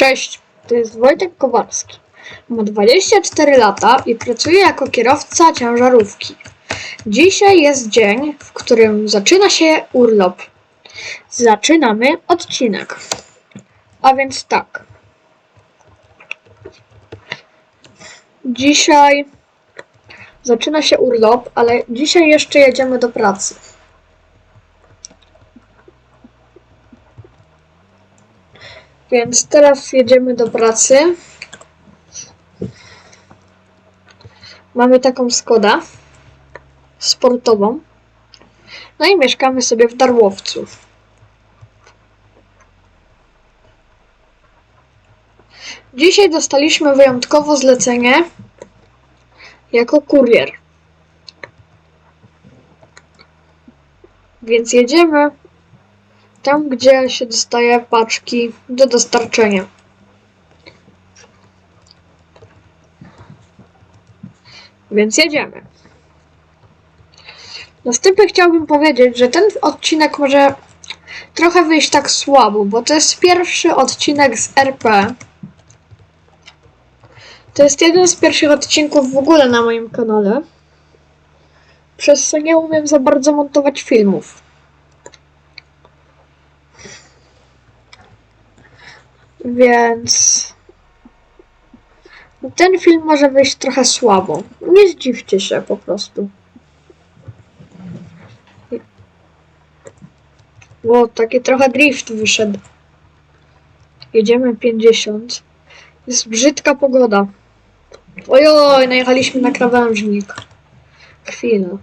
Cześć, to jest Wojtek Kowalski. Ma 24 lata i pracuje jako kierowca ciężarówki. Dzisiaj jest dzień, w którym zaczyna się urlop. Zaczynamy odcinek. A więc tak. Dzisiaj zaczyna się urlop, ale dzisiaj jeszcze jedziemy do pracy. Więc teraz jedziemy do pracy. Mamy taką Skodę sportową. No i mieszkamy sobie w Darłowcu. Dzisiaj dostaliśmy wyjątkowo zlecenie jako kurier. Więc jedziemy tam, gdzie się dostaje paczki do dostarczenia. Więc jedziemy. Następnie chciałbym powiedzieć, że ten odcinek może trochę wyjść tak słabo, bo to jest pierwszy odcinek z RP. To jest jeden z pierwszych odcinków w ogóle na moim kanale. Przez co nie umiem za bardzo montować filmów. Więc ten film może wyjść trochę słabo. Nie zdziwcie się po prostu. Ło, taki trochę drift wyszedł. Jedziemy 50. Jest brzydka pogoda. Ojoj, najechaliśmy na krawężnik. Chwila.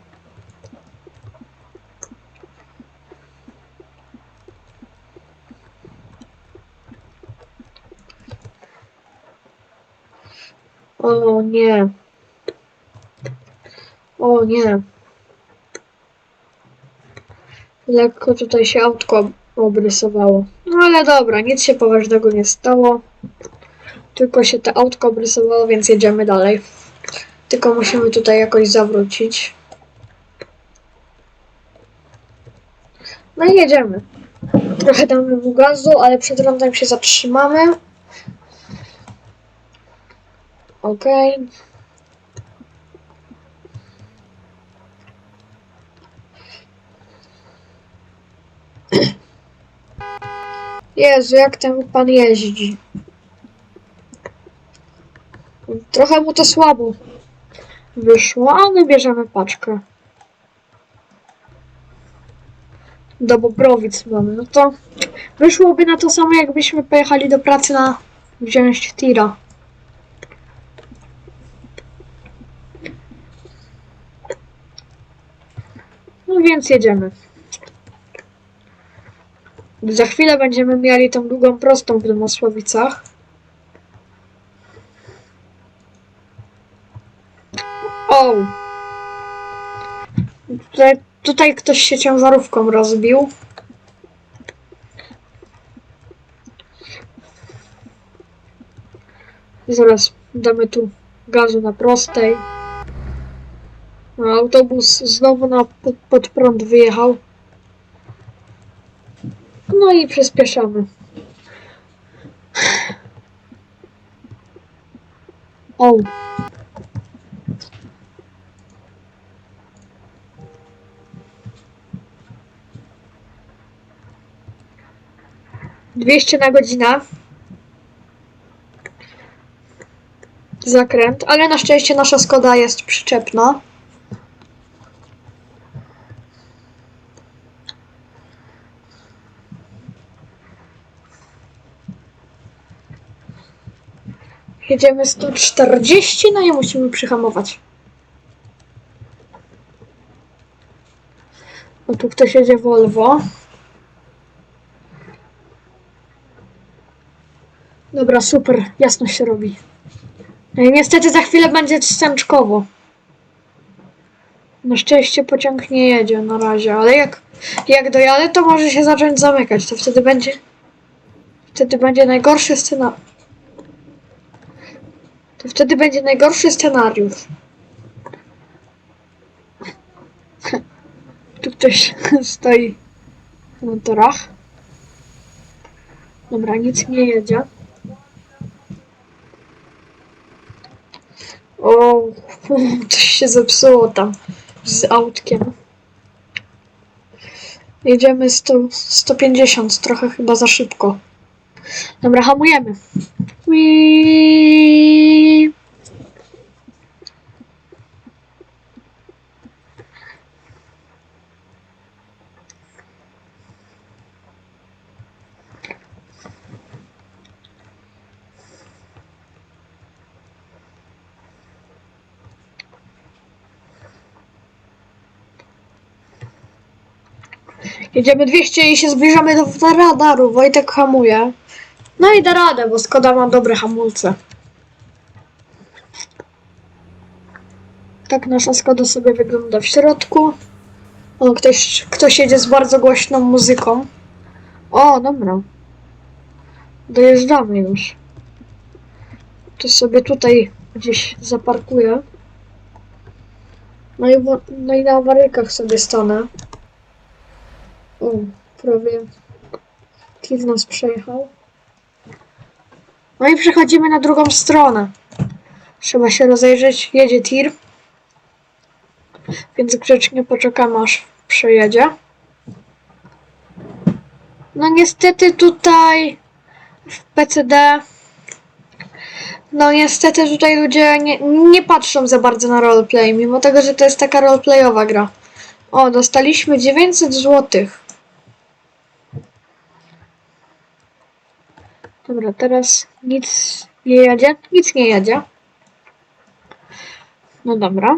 O nie. O nie. Lekko tutaj się autko obrysowało. No ale dobra, nic się poważnego nie stało. Tylko się to autko obrysowało, więc jedziemy dalej. Tylko musimy tutaj jakoś zawrócić. No i jedziemy. Trochę damy mu gazu, ale przed rondem się zatrzymamy. Okej. Jezu, jak ten pan jeździ. Trochę mu to słabo wyszło, ale bierzemy paczkę. Do Bobrowic mamy. No to wyszłoby na to samo, jakbyśmy pojechali do pracy na wziąć tira. No więc jedziemy. Za chwilę będziemy mieli tą długą prostą w Domosławicach. O! Tutaj, tutaj ktoś się ciężarówką rozbił. Zaraz damy tu gazu na prostej. Autobus znowu na pod prąd wyjechał. No i przyspieszamy. O. Dwieście na godzinę. Zakręt, ale na szczęście nasza Skoda jest przyczepna. Jedziemy 140, no i musimy przyhamować. O, tu ktoś jedzie Volvo. Dobra, super, jasno się robi. No i niestety za chwilę będzie stęczkowo. Na szczęście pociąg nie jedzie na razie, ale jak, jak dojadę, to może się zacząć zamykać. To wtedy będzie. Wtedy będzie najgorszy scenariusz to wtedy będzie najgorszy scenariusz. Tu ktoś stoi na torach. Dobra, nic nie jedzie. O, coś się zepsuło tam z autkiem. Jedziemy 100, 150, trochę chyba za szybko. Dobra, hamujemy. Wii. Jedziemy 200 i się zbliżamy do radaru. Wojtek hamuje. No i da radę, bo Skoda ma dobre hamulce. Tak nasza Skoda sobie wygląda w środku. O, ktoś, ktoś jedzie z bardzo głośną muzyką. O, dobra. Dojeżdżamy już. To sobie tutaj gdzieś zaparkuję. No i, no i na awaryjkach sobie stanę. O, prawie tir nas przejechał. No i przechodzimy na drugą stronę. Trzeba się rozejrzeć. Jedzie tir. Więc grzecznie poczekamy aż przejedzie. No niestety tutaj w PCD no niestety tutaj ludzie nie, nie patrzą za bardzo na roleplay, mimo tego, że to jest taka roleplayowa gra. O, dostaliśmy 900 złotych. Dobra, teraz nic nie jedzie. Nic nie jedzie. No dobra.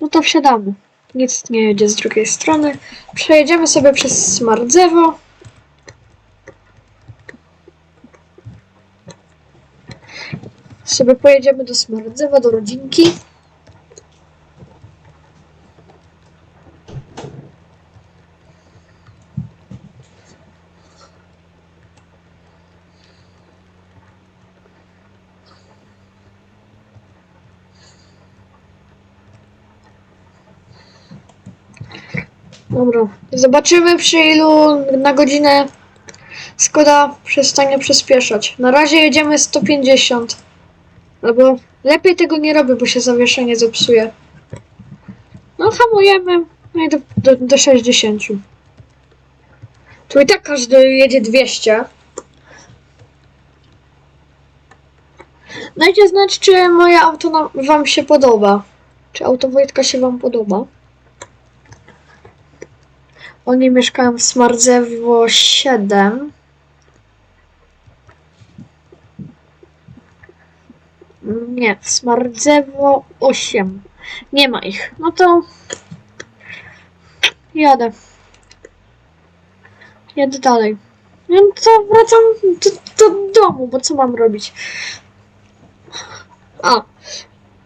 No to wsiadamy. Nic nie jedzie z drugiej strony. Przejedziemy sobie przez Smardzewo. Sobie pojedziemy do Smardzewa, do rodzinki. Dobra, zobaczymy przy ilu na godzinę Skoda przestanie przyspieszać. Na razie jedziemy 150. Albo lepiej tego nie robię, bo się zawieszenie zepsuje. No hamujemy. No i do, do, do 60. Tu i tak każdy jedzie 200. Dajcie znać, czy moje auto wam się podoba. Czy auto Wojtka się wam podoba. Oni mieszkają w Smardzewo 7. Nie, w Smardzewo 8. Nie ma ich. No to jadę. Jadę dalej. No to wracam do, do domu, bo co mam robić? A,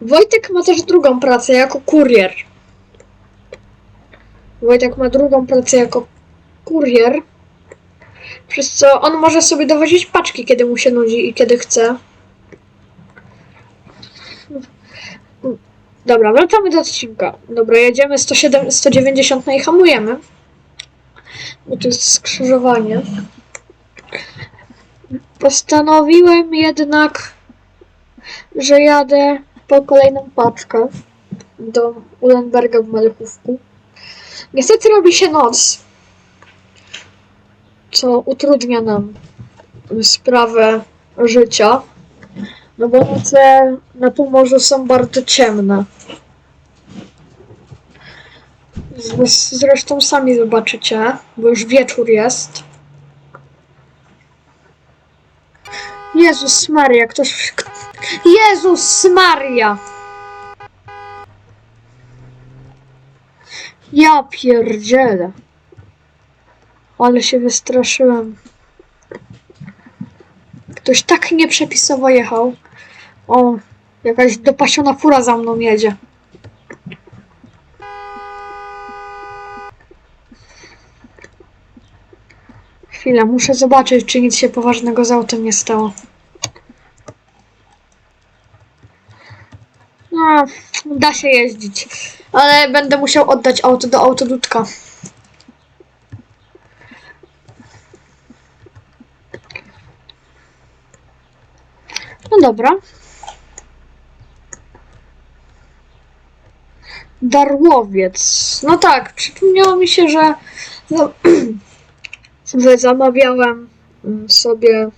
Wojtek ma też drugą pracę jako kurier. Wojtek ma drugą pracę jako kurier, przez co on może sobie dowozić paczki, kiedy mu się nudzi i kiedy chce. Dobra, wracamy do odcinka. Dobra, jedziemy 107, 190 no i hamujemy. Bo to jest skrzyżowanie. Postanowiłem jednak, że jadę po kolejną paczkę do Ulenberga w Malechówku. Niestety robi się noc, co utrudnia nam sprawę życia. No bo noce na Pomorzu są bardzo ciemne. Zresztą sami zobaczycie, bo już wieczór jest. Jezus Maria, ktoś... Jezus Maria! Ja pierdzielę. Ale się wystraszyłem. Ktoś tak nieprzepisowo jechał. O, jakaś dopasiona fura za mną jedzie. Chwilę, muszę zobaczyć, czy nic się poważnego z autem nie stało. No, da się jeździć ale będę musiał oddać auto do autodudka. No dobra. Darłowiec. No tak, przypomniało mi się, że, no, zamawiałem mm, sobie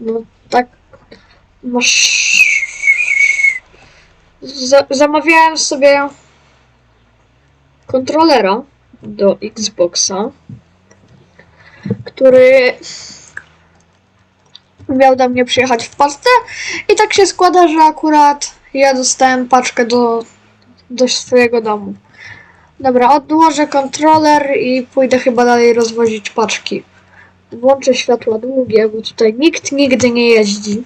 no tak masz za, zamawiałem sobie kontrolera do Xboxa, który miał do mnie przyjechać w Polsce i tak się składa, że akurat ja dostałem paczkę do, do swojego domu. Dobra, odłożę kontroler i pójdę chyba dalej rozwozić paczki. Włączę światła długie, bo tutaj nikt nigdy nie jeździ.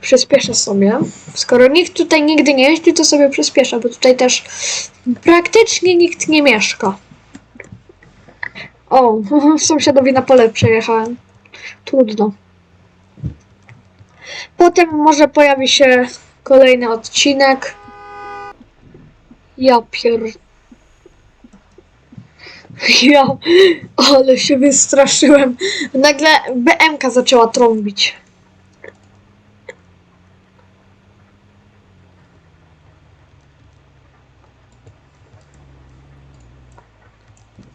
Przyspieszę sobie. Skoro nikt tutaj nigdy nie jeździ, to sobie przyspieszę, bo tutaj też praktycznie nikt nie mieszka. O, sąsiadowi na pole przejechałem. Trudno. Potem może pojawi się kolejny odcinek. Ja pier... Ja, ale się wystraszyłem. Nagle BMK zaczęła trąbić.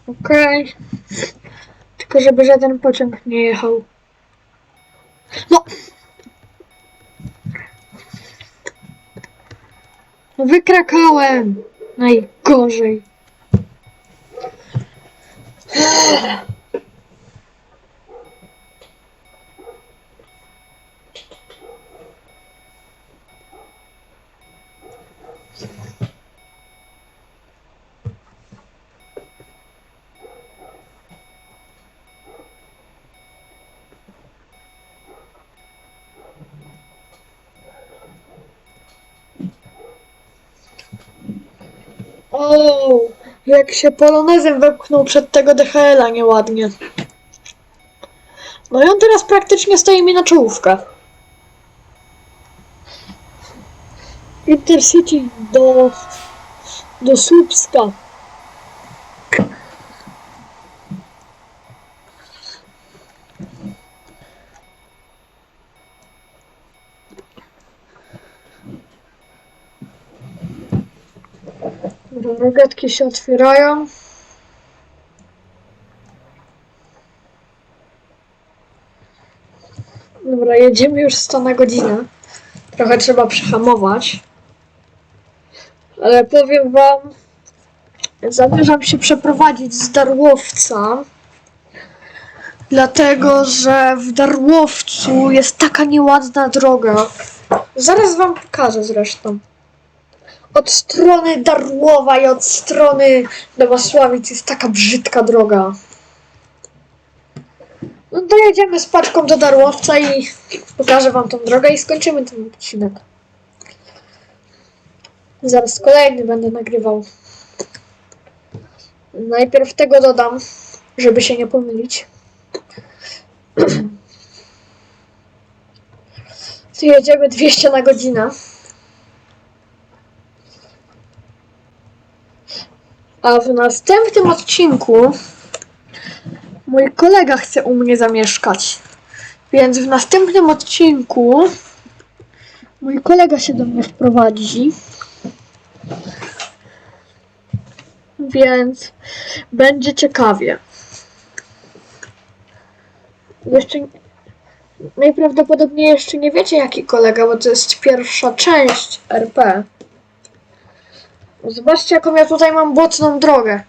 Okej. Tylko żeby żaden pociąg nie jechał. No! No wykrakałem! Najgorzej. O, jak się polonezem wepchnął przed tego DHL-a nieładnie. No i on teraz praktycznie stoi mi na czołówkę. Intercity do, do Słupska. Rogatki się otwierają. Dobra, jedziemy już 100 na godzinę. Trochę trzeba przehamować. Ale powiem wam, zamierzam się przeprowadzić z Darłowca. Dlatego, że w Darłowcu jest taka nieładna droga. Zaraz wam pokażę zresztą od strony Darłowa i od strony Nowosławic jest taka brzydka droga. No dojedziemy z paczką do Darłowca i pokażę wam tą drogę i skończymy ten odcinek. Zaraz kolejny będę nagrywał. Najpierw tego dodam, żeby się nie pomylić. Tu jedziemy 200 na godzinę. A w następnym odcinku mój kolega chce u mnie zamieszkać. Więc w następnym odcinku mój kolega się do mnie wprowadzi. Więc będzie ciekawie. Jeszcze najprawdopodobniej jeszcze nie wiecie jaki kolega, bo to jest pierwsza część RP. Zobaczcie, jaką ja tutaj mam błotną drogę.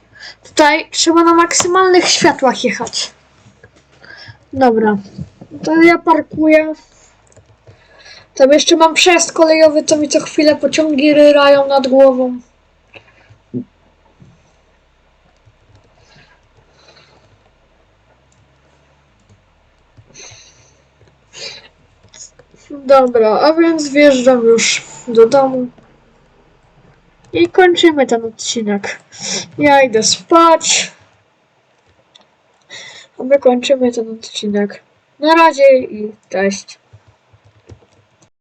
Tutaj trzeba na maksymalnych światłach jechać. Dobra. To ja parkuję. Tam jeszcze mam przejazd kolejowy, to mi co chwilę pociągi ryrają nad głową. Dobra, a więc wjeżdżam już do domu. I kończymy ten odcinek. Ja idę spać. A my kończymy ten odcinek. Na razie i cześć.